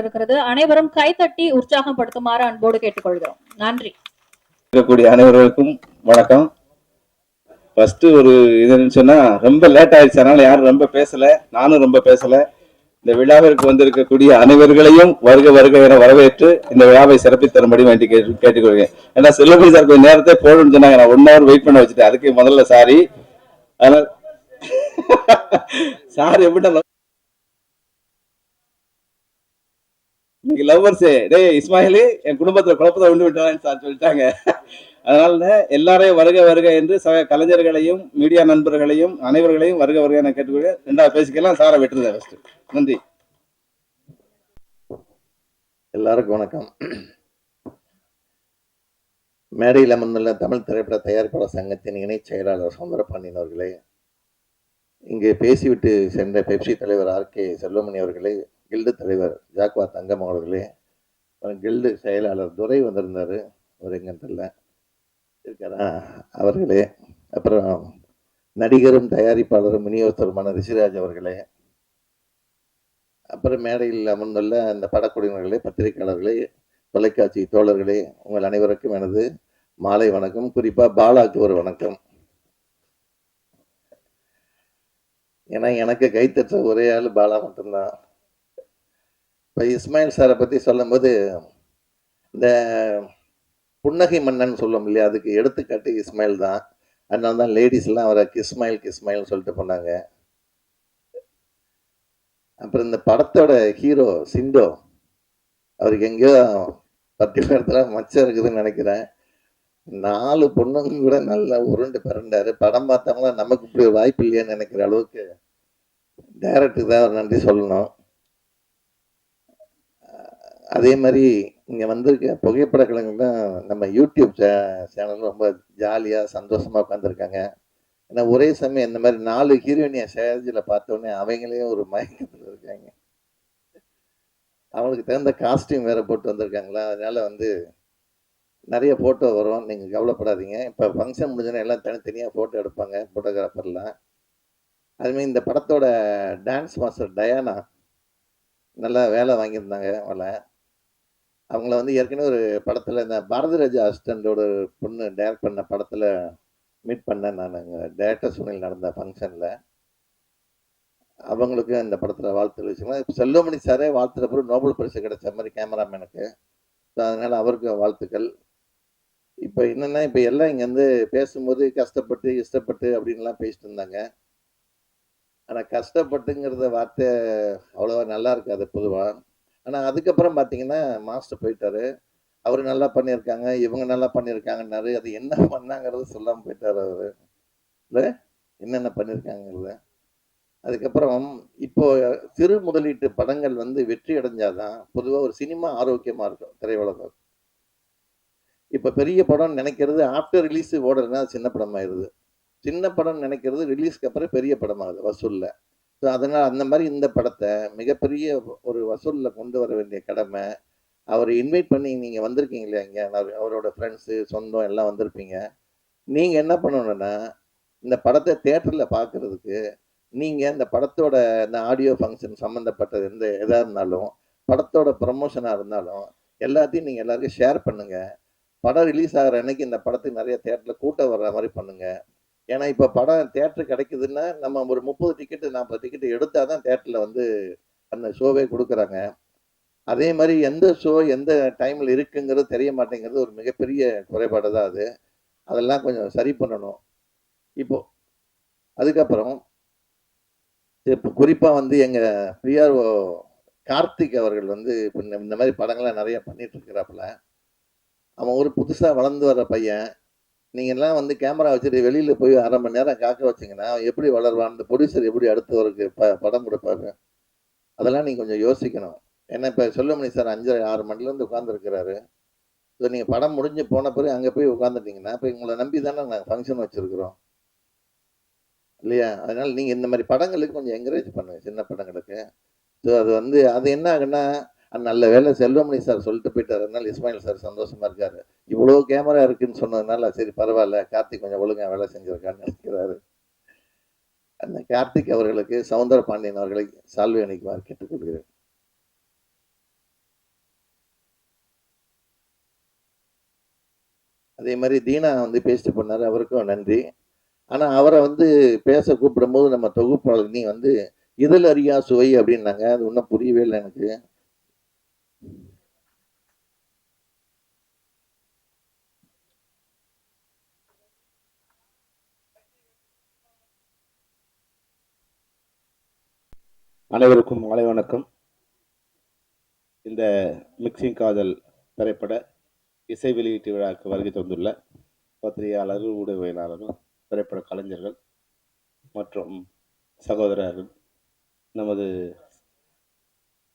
இருக்கிறது அனைவரும் கைத்தட்டி உற்சாகப்படுத்துமாறு அன்போடு கேட்டுக்கொள்கிறோம். நன்றி. இருக்கக்கூடிய அனைவர்களுக்கும் வணக்கம். ஃபர்ஸ்ட் ஒரு இதுன்னு சொன்னா ரொம்ப லேட் ஆயிடுச்சு. அதனால யாரும் ரொம்ப பேசல. நானும் ரொம்ப பேசல. இந்த விழாவிற்கு வந்திருக்கக்கூடிய அனைவர்களையும் வருக வருக என வரவேற்று இந்த விழாவை சிறப்பித்தரும்படி வேண்டி கேட்டு கேட்டுக்கொள்கிறேன். ஏன்னா செல்வமணி சார் கொஞ்சம் நேரத்தை போடணும்னு சொன்னாங்க. நான் ஒன் ஹவர் வெயிட் பண்ண வச்சுட்டேன். அதுக்கு முதல்ல சாரி அதனால சார் எப்படி இன்னைக்கு லவ்வர்ஸ் டே இஸ்மாயிலி என் குடும்பத்துல குழப்பத்தை உண்டு விட்டாங்கன்னு சார் சொல்லிட்டாங்க. அதனால எல்லாரையும் வருக வருக என்று சக கலைஞர்களையும் மீடியா நண்பர்களையும் அனைவர்களையும் வருக வருக என கேட்டுக்கொள்ள ரெண்டாவது பேசிக்கலாம். சாரை விட்டுருந்தேன் ஃபர்ஸ்ட் நன்றி. எல்லாருக்கும் வணக்கம். மேடையில் அமர்ந்துள்ள தமிழ் திரைப்பட தயாரிப்பாளர் சங்கத்தின் இணைச் செயலாளர் சுந்தரபாண்டியன் அவர்களே இங்கே பேசிவிட்டு சென்ற பெப்சி தலைவர் ஆர் கே செல்வமணி அவர்களே கில்டு தலைவர் ஜாக்வா தங்கம் அவர்களே அப்புறம் கில்டு செயலாளர் துரை வந்திருந்தார் அவர் எங்கன்னு தெரியல. இருக்காரா? அவர்களே அப்புறம் நடிகரும் தயாரிப்பாளரும் விநியோகத்தருமான ரிஷிராஜ் அவர்களே அப்புறம் மேடையில் அமர்ந்துள்ள அந்த படக்குழுவினர்களே பத்திரிகையாளர்களே தொலைக்காட்சி தோழர்களே உங்கள் அனைவருக்கும் எனது மாலை வணக்கம். குறிப்பாக பாலாக்கு ஒரு வணக்கம். ஏன்னா எனக்கு கைத்தற்ற ஒரே ஆள் பாலா மட்டும்தான். இப்போ இஸ்மாயில் சாரை பற்றி சொல்லும்போது இந்த புன்னகை மன்னன் சொல்லும் இல்லையா? அதுக்கு எடுத்துக்காட்டு இஸ்மாயில் தான். அதனால தான் லேடிஸ்லாம் அவரை கிஸ்மாயில் கிஸ்மாயில்னு சொல்லிட்டு போனாங்க. அப்புறம் இந்த படத்தோட ஹீரோ சிண்டோ அவருக்கு எங்கேயோ பத்து மச்சம் இருக்குதுன்னு நினைக்கிறேன். நாலு பொண்ணுங்க கூட நல்லா உருண்டு பிறண்டாரு படம் பார்த்தவங்களாம் நமக்கு இப்படி ஒரு வாய்ப்பு இல்லையான்னு நினைக்கிற அளவுக்கு டைரக்டருக்கு தான் அவர் நன்றி சொல்லணும். அதே மாதிரி இங்கே வந்திருக்க புகைப்பட கலைஞர்கள் நம்ம யூடியூப் சே சேனல் ரொம்ப ஜாலியாக சந்தோஷமாக உட்காந்துருக்காங்க ஏன்னா ஒரே சமயம் இந்த மாதிரி நாலு ஹீரோயினியை ஸ்டேஜில் பார்த்தோன்னே அவங்களே ஒரு மயக்கத்தில் இருக்காங்க. அவங்களுக்கு தகுந்த காஸ்டியூம் வேறு போட்டு வந்திருக்காங்களா? அதனால் வந்து நிறைய ஃபோட்டோ வரும். நீங்கள் கவலைப்படாதீங்க. இப்போ ஃபங்க்ஷன் முடிஞ்சோன்னா எல்லாம் தனித்தனியாக ஃபோட்டோ எடுப்பாங்க ஃபோட்டோகிராஃபர்லாம் அதுமாதிரி இந்த படத்தோட டான்ஸ் மாஸ்டர் டயானா நல்லா வேலை வாங்கியிருந்தாங்க அவளை. அவங்கள வந்து ஏற்கனவே ஒரு படத்தில் இந்த பாரதிராஜா அசிஸ்டண்டோட பொண்ணு டைரக்ட் பண்ண படத்தில் மீட் பண்ணேன் நான். அங்கே டேரக்டர் சுனில் நடந்த ஃபங்க்ஷனில் அவங்களுக்கு இந்த படத்தில் வாழ்த்து வச்சுக்கலாம் இப்போ செல்வமணி சாரே வாழ்த்துற பிறகு நோபல் பரிசு கிடைச்ச மாதிரி கேமராமேனுக்கு. ஸோ அதனால் அவருக்கு வாழ்த்துக்கள். இப்போ என்னென்னா இப்போ எல்லாம் இங்கே வந்து பேசும்போது கஷ்டப்பட்டு இஷ்டப்பட்டு அப்படின்லாம் பேசிட்டு இருந்தாங்க. ஆனால் கஷ்டப்பட்டுங்கிறத வார்த்தை அவ்வளோவா நல்லா இருக்காது பொதுவாக ஆனால் அதுக்கப்புறம் பார்த்தீங்கன்னா மாஸ்டர் போயிட்டாரு. அவர் நல்லா பண்ணியிருக்காங்க இவங்க நல்லா பண்ணியிருக்காங்கன்னாரு. அது என்ன பண்ணாங்கிறது சொல்லாமல் போயிட்டார் அவர். இல்லை என்னென்ன பண்ணியிருக்காங்கிறத. அதுக்கப்புறம் இப்போ சிறு முதலீட்டு படங்கள் வந்து வெற்றி அடைஞ்சாதான் பொதுவாக ஒரு சினிமா ஆரோக்கியமாக இருக்கும் திரையுலகம். இப்போ பெரிய படம் நினைக்கிறது ஆஃப்டர் ரிலீஸ் ஓடுறதுனா சின்ன படமாயிருது. சின்ன படம் நினைக்கிறது ரிலீஸ்க்கு அப்புறம் பெரிய படமாகுது வசூலில். ஸோ அதனால் அந்த மாதிரி இந்த படத்தை மிகப்பெரிய ஒரு வசூலில் கொண்டு வர வேண்டிய கடமை. அவர் இன்வைட் பண்ணி நீங்கள் வந்திருக்கீங்க இல்லையா இங்கே? அவரோட ஃப்ரெண்ட்ஸு சொந்தம் எல்லாம் வந்திருப்பீங்க. நீங்கள் என்ன பண்ணணும்னா இந்த படத்தை தேட்டரில் பார்க்குறதுக்கு நீங்கள் இந்த படத்தோட இந்த ஆடியோ ஃபங்க்ஷன் சம்மந்தப்பட்டது எந்த எதாக இருந்தாலும் படத்தோட ப்ரமோஷனாக இருந்தாலும் எல்லாத்தையும் நீங்கள் எல்லாருக்கும் ஷேர் பண்ணுங்கள் படம் ரிலீஸ் ஆகிற அன்னைக்கு இந்த படத்துக்கு நிறைய தேட்டரில் கூட்டம் வர்ற மாதிரி பண்ணுங்கள் ஏன்னா இப்போ படம் தேட்டர் கிடைக்குதுன்னா நம்ம ஒரு முப்பது டிக்கெட்டு நாற்பது டிக்கெட்டு எடுத்தால் தான் தேட்டரில் வந்து அந்த ஷோவே கொடுக்குறாங்க. அதே மாதிரி எந்த ஷோ எந்த டைமில் இருக்குங்கிறது தெரிய மாட்டேங்கிறது ஒரு மிகப்பெரிய குறைபாடு தான் அது. அதெல்லாம் கொஞ்சம் சரி பண்ணணும். இப்போ அதுக்கப்புறம் இப்போ குறிப்பாக வந்து எங்கள் பிஆர்ஓ கார்த்திக் அவர்கள் வந்து இப்போ இந்த இந்த மாதிரி படங்கள்லாம் நிறைய பண்ணிகிட்ருக்குறாப்புல அவன் ஒரு புதுசாக வளர்ந்து வர்ற பையன். நீங்கள்லாம் வந்து கேமரா வச்சுட்டு வெளியில் போய் அரை மணி நேரம் காக்க வச்சிங்கன்னா எப்படி வளருவான்? அந்த ப்ரொடியூசர் எப்படி அடுத்தவருக்கு ப படம் கொடுப்பாரு? அதெல்லாம் நீங்கள் கொஞ்சம் யோசிக்கணும். ஏன்னா இப்போ சொல்லுமணி சார் அஞ்சரை ஆறு மணிலேருந்து உட்காந்துருக்கிறாரு ஸோ நீங்கள் படம் முடிஞ்சு போன பிறகு அங்கே போய் உட்காந்துட்டிங்கன்னா இப்போ உங்களை நம்பி தானே நாங்கள் ஃபங்க்ஷன் வச்சுருக்குறோம். இல்லையா? அதனால் நீங்கள் இந்த மாதிரி படங்களுக்கு கொஞ்சம் என்கரேஜ் பண்ணுங்கள் சின்ன படங்களுக்கு. ஸோ அது வந்து அது என்ன ஆகுன்னா நல்ல வேலை. செல்வமணி சார் சொல்லிட்டு போயிட்டார். அதனால் இஸ்மாயில் சார் சந்தோஷமாக இருக்கார். இவ்வளோ கேமரா இருக்குன்னு சொன்னதுனால சரி பரவாயில்ல. கார்த்திக் கொஞ்சம் ஒழுங்காக வேலை செஞ்சுருக்கான்னு நினைக்கிறாரு. அந்த கார்த்திக் அவர்களுக்கு சவுந்தர பாண்டியன் அவர்களை சால்வை அணிக்குமாறு கேட்டுக்கொள்கிறேன் அதே மாதிரி தீனா வந்து பேசிட்டு போனார். அவருக்கும் நன்றி. ஆனால் அவரை வந்து பேச கூப்பிடும்போது நம்ம தொகுப்பாளர் நீ வந்து இதழ் அறியா சுவை அப்படின்னாங்க. அது இன்னும் புரியவே இல்லை எனக்கு. அனைவருக்கும் மாலை வணக்கம். இந்த மிக்சிங் காதல் திரைப்பட இசை வெளியீட்டு விழாவுக்கு வருகை தந்துள்ள பத்திரிகையாளர்கள் ஊடகவியலாளர்கள் திரைப்பட கலைஞர்கள் மற்றும் சகோதரர்கள் நமது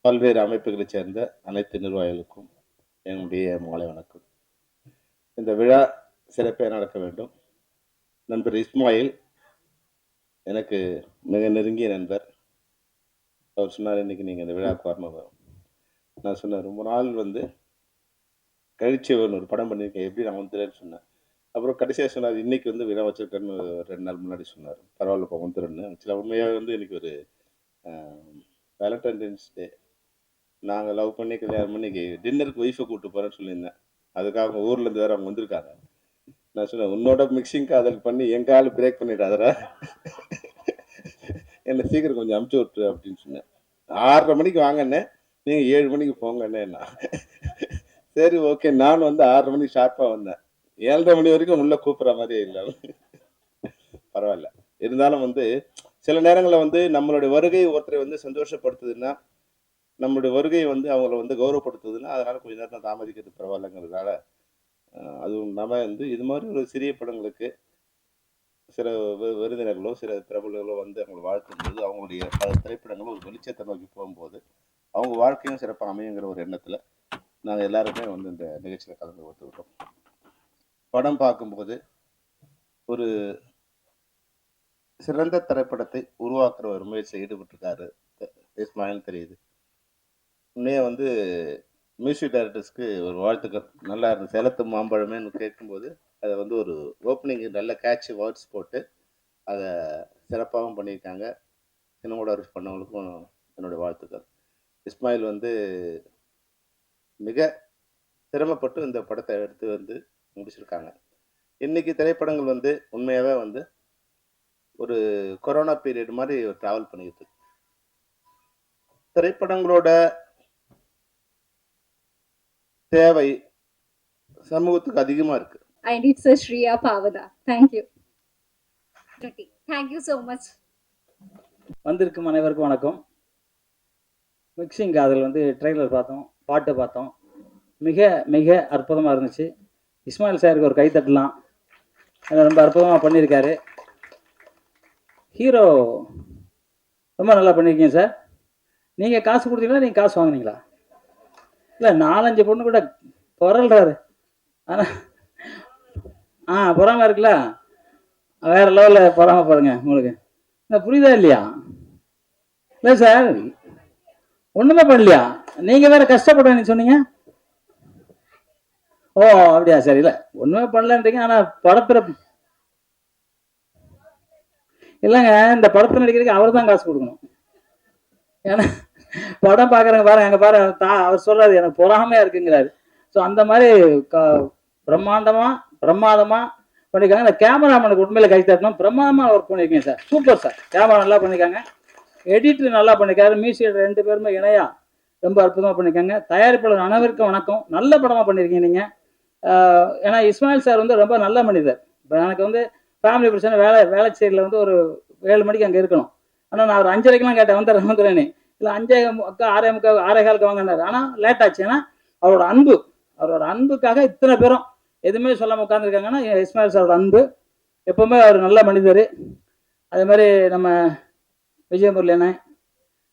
பல்வேறு அமைப்புகளைச் சேர்ந்த அனைத்து நிர்வாகிகளுக்கும் என்னுடைய மாலை வணக்கம். இந்த விழா சிறப்பாக நடக்க வேண்டும். நண்பர் இஸ்மாயில் எனக்கு மிக நெருங்கிய நண்பர். அவர் சொன்னார் இன்றைக்கி நீங்கள் இந்த விழாவுக்கு வரணும் நான் சொன்னேன் ரொம்ப நாள் வந்து கழிச்சவன் ஒரு படம் பண்ணியிருக்கேன். எப்படி நான் வந்துடுறேன்னு சொன்னேன். அப்புறம் கடைசியாக சொன்னார் இன்றைக்கி வந்து விழா வச்சுருக்கேன்னு ஒரு ரெண்டு நாள் முன்னாடி சொன்னார். பரவாயில்லப்பா வந்துடுன்னு ஆக்சுவலாக உண்மையாக வந்து இன்றைக்கி ஒரு வேலண்டைன்ஸ் டே நாங்கள் லவ் பண்ணி கல்யாணம் பண்ணி டின்னருக்கு ஒய்ஃபை கூப்பிட்டு போகிறேன்னு சொல்லியிருந்தேன். அதுக்காக அவங்க ஊர்லேருந்து வேறு அவங்க வந்திருக்காங்க. நான் சொன்னேன் உன்னோட மிக்சிங் காதல் பண்ணி எங்க ஆள் பிரேக் பண்ணிடாதடா என்னை சீக்கிரம் கொஞ்சம் அமுச்சு விட்ரு அப்படின்னு சொன்னேன். ஆறரை மணிக்கு வாங்கண்ணே. நீங்கள் ஏழு மணிக்கு போங்கண்ணே நான். சரி ஓகே நான் வந்து ஆறரை மணிக்கு ஷார்ப்பாக வந்தேன். ஏழரை மணி வரைக்கும் உள்ளே கூப்பிட்ற மாதிரியே இல்லை. பரவாயில்ல. இருந்தாலும் வந்து சில நேரங்களில் வந்து நம்மளுடைய வருகை ஒருத்தரை வந்து சந்தோஷப்படுத்துதுன்னா நம்மளுடைய வருகை வந்து அவங்கள வந்து கௌரவப்படுத்துதுன்னா அதனால் கொஞ்சம் நேரம் தாமதிக்கிறது பரவாயில்லைங்கிறதுனால அதுவும் இல்லாமல் வந்து இது மாதிரி ஒரு சிறிய படங்களுக்கு சில விருந்தினர்களோ சில பிரபலங்களோ வந்து அவங்களை வாழ்த்தும்போது அவங்களுடைய பல திரைப்படங்களும் ஒரு வெளிச்சத்தை நோக்கி போகும்போது அவங்க வாழ்க்கையும் சிறப்பாக அமையுங்கிற ஒரு எண்ணத்தில் நாங்கள் எல்லாருமே வந்து இந்த நிகழ்ச்சியில் கலந்து ஒத்துக்கிட்டோம் படம் பார்க்கும்போது ஒரு சிறந்த திரைப்படத்தை உருவாக்குற ஒரு முயற்சியில் ஈடுபட்டிருக்காரு. இஸ்மாயில் தெரியுது. உன்னே வந்து மியூசிக் டைரக்டர்ஸ்க்கு ஒரு வாழ்த்துக்கள். நல்லா இருந்தது சேலத்து மாம்பழமேன்னு கேட்கும்போது அதை வந்து ஒரு ஓப்பனிங் நல்ல கேட்சி வேர்ட்ஸ் போட்டு அதை சிறப்பாகவும் பண்ணியிருக்காங்க. சினிமோடர்ஸ் பண்ணவங்களுக்கும் என்னுடைய வாழ்த்துக்கள். இஸ்மாயில் வந்து மிக சிரமப்பட்டு இந்த படத்தை எடுத்து வந்து முடிச்சிருக்காங்க. இன்னைக்கு திரைப்படங்கள் வந்து உண்மையாகவே வந்து ஒரு கொரோனா பீரியட் மாதிரி ட்ராவல் பண்ணிக்கிட்டு திரைப்படங்களோட தேவை சமூகத்துக்கு அதிகமாக இருக்குது and it's a Shriya Pavada. Thank you. Thank you so much. வந்திருக்கும் அனைவருக்கும் வணக்கம். மிக்சிங் காதல் வந்து ட்ரெய்லர் பார்த்தோம் பாட்டு பார்த்தோம். மிக மிக அற்புதமாக இருந்துச்சு. இஸ்மாயில் சாருக்கு ஒரு கை தட்டலாம். அதை ரொம்ப அற்புதமாக பண்ணியிருக்காரு. ஹீரோ ரொம்ப நல்லா பண்ணியிருக்கீங்க சார். நீங்கள் காசு கொடுத்தீங்களா நீங்கள் காசு வாங்குனீங்களா? இல்லை நாலஞ்சு பொண்ணு கூட புரள்றாரு ஆனால் ஆ பொறாம இருக்குல்ல? வேற லெவலில் பொறாம பாருங்க உங்களுக்கு. இந்த புரியுதா இல்லையா? இல்லை சார் ஒண்ணுமே பண்ணலையா? நீங்க வேற கஷ்டப்படுவேன்னு சொன்னீங்க? ஓ அப்படியா? சரி இல்ல. ஒண்ணுமே பண்ணலன்றீங்க ஆனா படத்துல இல்லைங்க இந்த படத்தை நடிக்கிறதுக்கு அவர் தான் காசு கொடுக்கணும். ஏன்னா படம் பாக்குறவங்க பாருங்க அங்கே பாரு தா அவர் சொல்றாரு எனக்கு பொறாமையா இருக்குங்கிறாரு. ஸோ அந்த மாதிரி க- பிரம்மாண்டமா பிரமாதமாக பண்ணியிருக்காங்க இந்த கேமராமேனுக்கு உண்மையில் கை தட்டணும் பிரமாதமாக ஒர்க் பண்ணிருக்கீங்க சார் சூப்பர் சார் கேமரா நல்லா பண்ணியிருக்காங்க எடிட்டர் நல்லா பண்ணிருக்காரு. மியூசிக் ரெண்டு பேருமே இணையா ரொம்ப அற்புதமாக பண்ணிருக்காங்க. தயாரிப்பாளர் அனைவருக்கும் வணக்கம். நல்ல படமாக பண்ணியிருக்கீங்க நீங்கள் ஏன்னா இஸ்மாயில் சார் வந்து ரொம்ப நல்ல மனிதர். இப்போ எனக்கு வந்து ஃபேமிலி பிரச்சனை வேலை வேலை சைடில் வந்து ஒரு ஏழு மணிக்கு அங்கே இருக்கணும். ஆனால் நான் ஒரு அஞ்சரைக்கெலாம் கேட்டேன் வந்துடுறேன் வந்துடுறேனே இல்லை அஞ்சே முக்கா ஆறே முக்கா ஆறே காலுக்கு வாங்கினார் ஆனால் லேட் ஆச்சு. ஏன்னா அவரோட அன்பு அவரோட அன்புக்காக இத்தனை பேரும் எதுவுமே சொல்லாமல் உட்காந்துருக்காங்கன்னா இஸ்மாயில் சாரோட அன்பு எப்போவுமே அவர் நல்ல மனிதர். அதே மாதிரி நம்ம விஜயமுரளி அண்ணன்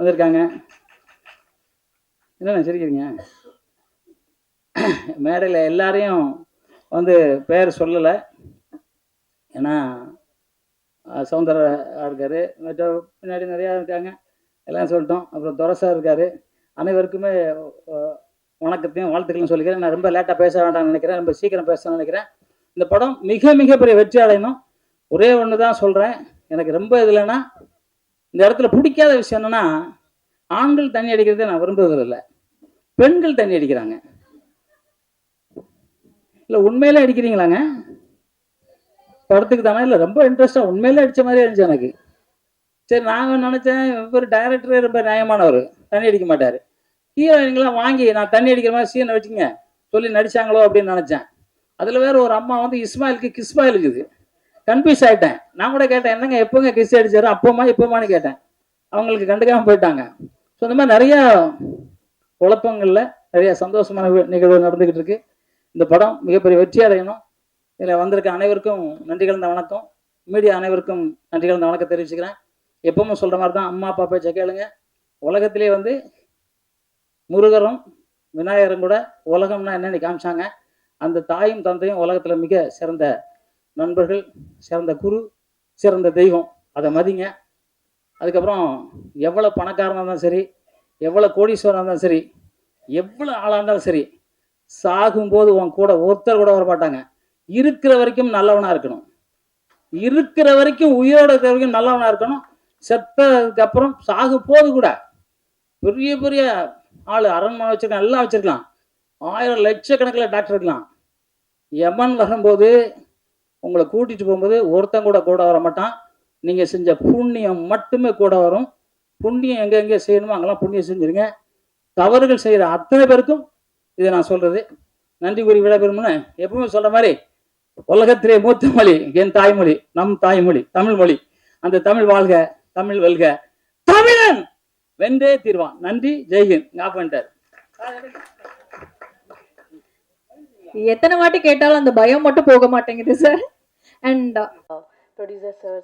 வந்திருக்காங்க? என்னண்ணே சிரிக்கிறீங்க? மேடையில் எல்லாரையும் வந்து பேர் சொல்லலை. ஏன்னா அஹ், இருக்கார். மற்ற பின்னாடி நிறையா இருக்காங்க. எல்லாம் சொல்லிட்டோம். அப்புறம் துரசா இருக்கார். அனைவருக்குமே வணக்கத்தையும் வாழ்த்துக்களும் சொல்லிக்கிறேன். நான் ரொம்ப லேட்டாக பேச வேண்டாம்னு நினைக்கிறேன். ரொம்ப சீக்கிரம் பேசணும்னு நினைக்கிறேன். இந்த படம் மிக மிகப்பெரிய வெற்றி அடையணும். ஒரே ஒன்று தான் சொல்கிறேன் எனக்கு ரொம்ப இதுலன்னா இந்த இடத்துல பிடிக்காத விஷயம் என்னென்னா ஆண்கள் தண்ணி அடிக்கிறதே நான் விரும்புவதில்லை. பெண்கள் தண்ணி அடிக்கிறாங்க. இல்லை உண்மையிலே அடிக்கிறீங்களாங்க? படத்துக்கு தானே? இல்லை ரொம்ப இன்ட்ரெஸ்டாக உண்மையிலே அடித்த மாதிரி இருந்துச்சு எனக்கு. சரி நாங்கள் நினச்சேன் இவர் டைரக்டரே ரொம்ப நியாயமானவர். தண்ணி அடிக்க மாட்டார். ஹீரோயின்கெலாம் வாங்கி நான் தண்ணி அடிக்கிற மாதிரி சீனை வச்சுங்க சொல்லி நடிச்சாங்களோ அப்படின்னு நினச்சேன். அதில் வேற ஒரு அம்மா வந்து இஸ்மாயிலுக்கு கிஸ்மாயில் இருக்குது. கன்ஃபியூஸ் ஆகிட்டேன் நான் கூட கேட்டேன் என்னங்க எப்போங்க கிஸ் அடிச்சாரு? அப்போமா இப்போமான்னு கேட்டேன். அவங்களுக்கு கண்டுக்காமல் போயிட்டாங்க. ஸோ இந்த மாதிரி நிறையா குழப்பங்களில் நிறைய சந்தோஷமான நிகழ்வு நடந்துக்கிட்டு இருக்கு. இந்த படம் மிகப்பெரிய வெற்றி அடையணும். இதில் வந்திருக்க அனைவருக்கும் நன்றி கலந்த வணக்கம். மீடியா அனைவருக்கும் நன்றி கலந்த வணக்கம் தெரிவிச்சுக்கிறேன். எப்பவும் சொல்கிற மாதிரி தான் அம்மா அப்பா பேச்சை கேளுங்க உலகத்திலே வந்து முருகரும் விநாயகரும் கூட உலகம்னா என்னன்னு காமிச்சாங்க. அந்த தாயும் தந்தையும் உலகத்தில் மிக சிறந்த நண்பர்கள் சிறந்த குரு சிறந்த தெய்வம். அதை மதிங்க. அதுக்கப்புறம் எவ்வளோ பணக்காரனாக இருந்தாலும் சரி எவ்வளோ கோடீஸ்வரனாக இருந்தாலும் சரி எவ்வளோ ஆளாக இருந்தாலும் சரி சாகும்போது உன் கூட ஒருத்தர் கூட வர மாட்டாங்க இருக்கிற வரைக்கும் நல்லவனாக இருக்கணும். இருக்கிற வரைக்கும் உயிரோட இருக்கிற வரைக்கும் நல்லவனாக இருக்கணும். செத்ததுக்கப்புறம் சாகும் போது கூட பெரிய பெரிய ஆள் அரண்மனை வச்சிருக்கான் எல்லாம் வச்சுருக்கலாம். ஆயிரம் லட்சக்கணக்கில் டாக்டர் இருக்கலாம். எமன் வரும்போது உங்களை கூட்டிகிட்டு போகும்போது ஒருத்தன் கூட கூட வர மாட்டான். நீங்கள் செஞ்ச புண்ணியம் மட்டுமே கூட வரும். புண்ணியம் எங்கே எங்கே செய்யணுமோ அங்கெல்லாம் புண்ணியம் செஞ்சுருங்க. தவறுகள் செய்கிற அத்தனை பேருக்கும் இதை நான் சொல்கிறது நன்றி கூறி விடைபெறும்னு எப்பவுமே சொல்கிற மாதிரி உலகத்திலே மூத்த மொழி என் தாய்மொழி நம் தாய்மொழி தமிழ் மொழி. அந்த தமிழ் வாழ்க தமிழ் வெல்க. தமிழன்! வென்றே தீர்வான். நன்றி ஜெய்ஹிந்த் ஞாபகம் எத்தனை வாட்டி கேட்டாலும் அந்த பயம் மட்டும் போக மாட்டேங்குது sir and producer sir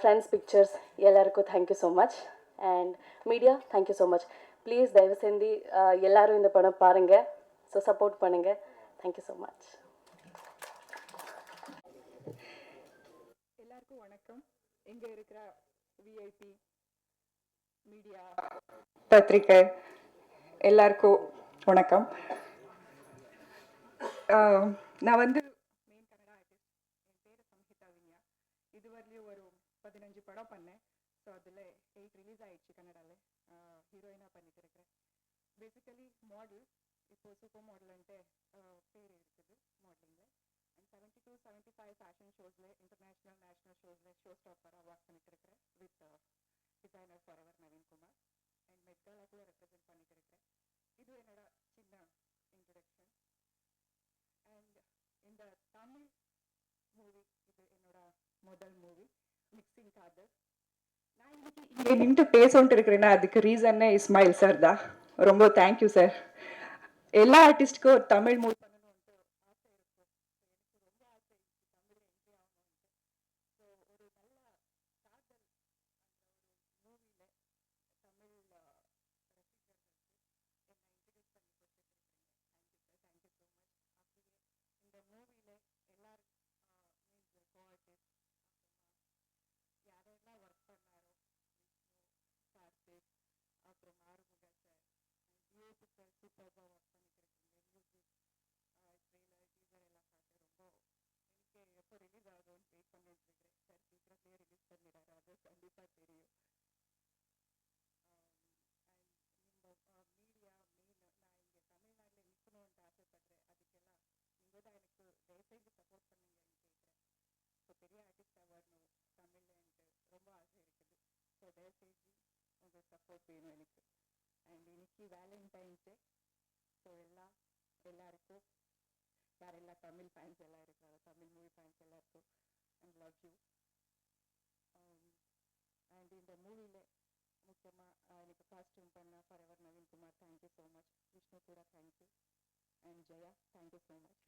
friends pictures எல்லாருக்கும் thank you so much and media thank you so much please தயவு செஞ்சு எல்லாரும் இந்த படம் பாருங்கள் ஸோ சப்போர்ட் பண்ணுங்கள் தேங்க்யூ ஸோ மச் எல்லாருக்கும் வணக்கம். இங்கே இருக்கிற விஐபி மீடியா பத்திரிக்கை எல்லாருக்கும் வணக்கம். நான் வந்து மெயின் கன்னடா ஆர்டிஸ்ட் என் பேர் சம்ஹிதா வின்யா இதுவரையிலும் ஒரு பதினஞ்சு படம் பண்ணேன். ஸோ அதில் எயிட் ரிலீஸ் ஆயிடுச்சு கன்னடாவில் ஹீரோயினாக பண்ணிட்டு இருக்கிறேன். பேசிக்கலி மாடல் இப்போ சூப்பர் மாடலுன்ட்டு பேர் இருக்குது மாடலிங்கில் and seventy two seventy five fashion ஷோஸில் international national ஷோஸில் ஷோ ஸ்டாப்பராக ஒர்க் பண்ணிட்டு இருக்கிறேன் with designer for ever Naveenkumar and மெட்காலாக்குள்ள represent பண்ணிட்டு இருக்கேன் இது என்னோட சின்ன இன்ட்ரடக்ஷன் அண்ட் இந்த தமிழ் மூவி இது என்னோட முதல் மூவி மிக்சிங் காதல் நான் இன்னைக்கு இங்கே நின்று பேசோன்ட்டு இருக்கிறேன்னா அதுக்கு ரீசன்னே இஸ்மாயில் சார் தான். ரொம்ப தேங்க்யூ சார் எல்லா ஆர்டிஸ்ட்க்கும் ஒரு தமிழ் மூவி பண்ணணும்ட்டு ஆசை இருக்கும் So, எனக்கு ரொம்ப ஆசை இருந்துச்சு தமிழில் என்ட்ரி ஆகணும்ட்டு ஸோ ஒரு நல்ல காதல் அந்த ஒரு மூவியில் தமிழ் ரசிகர்களுக்கு என்னை இன்ட்ரடியூஸ் பண்ணி கொடுத்துருக்கீங்க thank you sir thank you so much அப்படியே இந்த மூவியில் எல்லாரும் மீன்ஸ் கோ ஆர்டிஸ்ட் யாரெல்லாம் ஒர்க் பண்ணாரோ விஷ்ணு கார்த்திக் அப்புறம் Arumuga sir DOP sir work பண்ணிட்டு இருக்கீங்க மியூசிக் ட்ரெய்லர் டீசர் எல்லாம் பார்த்து ரொம்ப எனக்கு எப்போ ரிலீஸ் ஆகும்னு வெயிட் பண்ணிட்டு இருக்கிறேன் சார் சீக்கிரமே ரிலீஸ் பண்ணிடுறாரு அது கண்டிப்பாக தெரியும். அண்ட் மீடியா மெயின் நான் இங்கே தமிழ்நாட்டில் நிற்கணுன்ட்டு ஆசைப்படுறேன் அதுக்கெல்லாம் நீங்கள் தான் எனக்கு தயவுசெய்து சப்போர்ட் பண்ணுங்கன்னு கேட்குறேன் இப்போ பெரிய ஆர்டிஸ்டாக வரணும் தமிழ்லன்ட்டு ரொம்ப ஆசை இருக்குது ஸோ தயவுசெய்து உங்கள் சப்போர்ட் வேணும் எனக்கு அண்ட் இன்னைக்கு வேலண்டைன்ஸ் டே ஸோ எல்லாம் எல்லாருக்கும் யாரெல்லாம் தமிழ் ஃபேன்ஸ் எல்லாம் இருக்கிறாரோ தமிழ் மூவி ஃபேன்ஸ் எல்லாருக்கும் அண்ட் லவ் யூ அண்ட் இந்த மூவியில் முக்கியமாக எனக்கு காஸ்டியூம் பண்ண for ever Naveenkumar thank you so much Vishnu கூட thank you and Jaya thank you so much